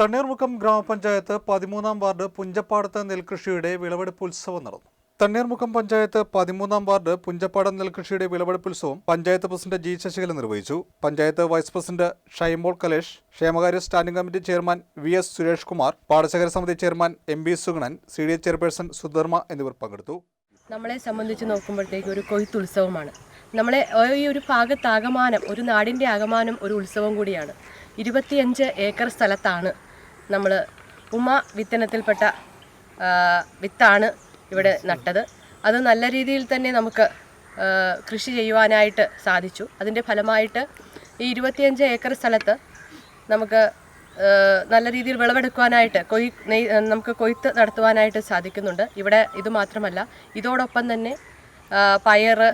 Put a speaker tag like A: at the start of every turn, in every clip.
A: തണ്ണീർമുക്കം ഗ്രാമപഞ്ചായത്ത് പതിമൂന്നാം വാർഡ് പുഞ്ചപ്പാടത്ത് നെൽകൃഷിയുടെ വിളവെടുപ്പ് ഉത്സവം നടന്നു. തണ്ണീർമുഖം പഞ്ചായത്ത് പതിമൂന്നാം വാർഡ് പുഞ്ചപ്പാടം നെൽകൃഷിയുടെ വിളവെടുപ്പ് ഉത്സവം പഞ്ചായത്ത് പ്രസിഡന്റ് ജി ശശികല നിർവഹിച്ചു. പഞ്ചായത്ത് വൈസ് പ്രസിഡന്റ് ഷൈമോൾ കലേഷ് ക്ഷേമകാര്യ standing committee chairman V S Suresh Kumar പാടശേഖര സമിതി chairman M B Suganan C D A chairperson Sudharma എന്നിവർ പങ്കെടുത്തു.
B: നമ്മളെ സംബന്ധിച്ച് നോക്കുമ്പോഴത്തേക്ക് ഒരു കൊയ്ത്തുത്സവമാണ് നമ്മളെ ഈ ഒരു ഭാഗത്താകമാനം ഒരു നാടിന്റെ ആകമാനം ഒരു ഉത്സവം കൂടിയാണ്. ഇരുപത്തിയഞ്ച് ഏക്കർ സ്ഥലത്താണ് നമ്മൾ ഉമ വിത്തനത്തിൽപ്പെട്ട വിത്താണ് ഇവിടെ നട്ടത്. അത് നല്ല രീതിയിൽ തന്നെ നമുക്ക് കൃഷി ചെയ്യുവാനായിട്ട് സാധിച്ചു. അതിന്റെ ഫലമായിട്ട് ഈ ഇരുപത്തിയഞ്ച് ഏക്കർ സ്ഥലത്ത് നമുക്ക് നല്ല രീതിയിൽ വിളവെടുക്കുവാനായിട്ട് കൊയ് നെയ് നമുക്ക് കൊയ്ത്ത് നടത്തുവാനായിട്ട് സാധിക്കുന്നുണ്ട്. ഇവിടെ ഇത് മാത്രമല്ല ഇതോടൊപ്പം തന്നെ ആ, പയറ്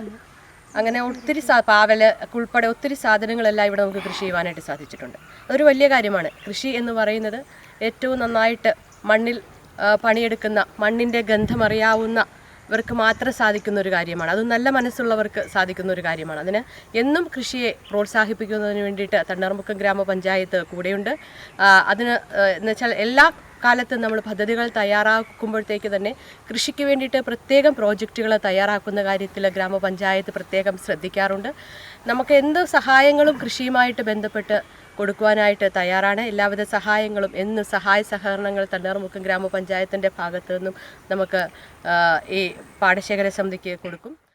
B: അങ്ങനെ ഒത്തിരി സാ പാവൽ ഉൾപ്പെടെ ഒത്തിരി സാധനങ്ങളെല്ലാം ഇവിടെ നമുക്ക് കൃഷി ചെയ്യുവാനായിട്ട് സാധിച്ചിട്ടുണ്ട്. അതൊരു വലിയ കാര്യമാണ്. കൃഷി എന്ന് പറയുന്നത് ഏറ്റവും നന്നായിട്ട് മണ്ണിൽ പണിയെടുക്കുന്ന മണ്ണിന്റെ ഗന്ധമറിയാവുന്ന ഇവർക്ക് മാത്രം സാധിക്കുന്ന ഒരു കാര്യമാണ്. അത് നല്ല മനസ്സുള്ളവർക്ക് സാധിക്കുന്ന ഒരു കാര്യമാണ്. അതിന് എന്നും കൃഷിയെ പ്രോത്സാഹിപ്പിക്കുന്നതിന് വേണ്ടിയിട്ട് തണ്ണർമുക്കം ഗ്രാമപഞ്ചായത്ത് കൂടെയുണ്ട്. അതിന് എന്നുവെച്ചാൽ എന്ന് വെച്ചാൽ എല്ലാ കാലത്തും നമ്മൾ പദ്ധതികൾ തയ്യാറാക്കുമ്പോഴത്തേക്ക് തന്നെ കൃഷിക്ക് വേണ്ടിയിട്ട് പ്രത്യേകം പ്രോജക്റ്റുകൾ തയ്യാറാക്കുന്ന കാര്യത്തിൽ ഗ്രാമപഞ്ചായത്ത് പ്രത്യേകം ശ്രദ്ധിക്കാറുണ്ട്. നമുക്ക് എന്ത് സഹായങ്ങളും കൃഷിയുമായിട്ട് ബന്ധപ്പെട്ട് കൊടുക്കുവാനായിട്ട് തയ്യാറാണ്. എല്ലാവിധ സഹായങ്ങളും എന്ന് സഹായ സഹകരണങ്ങൾ തണ്ണീർമുക്കം ഗ്രാമപഞ്ചായത്തിന്റെ ഭാഗത്തു നിന്നും നമുക്ക് ഈ പാടശേഖര സമിതിക്ക് കൊടുക്കും.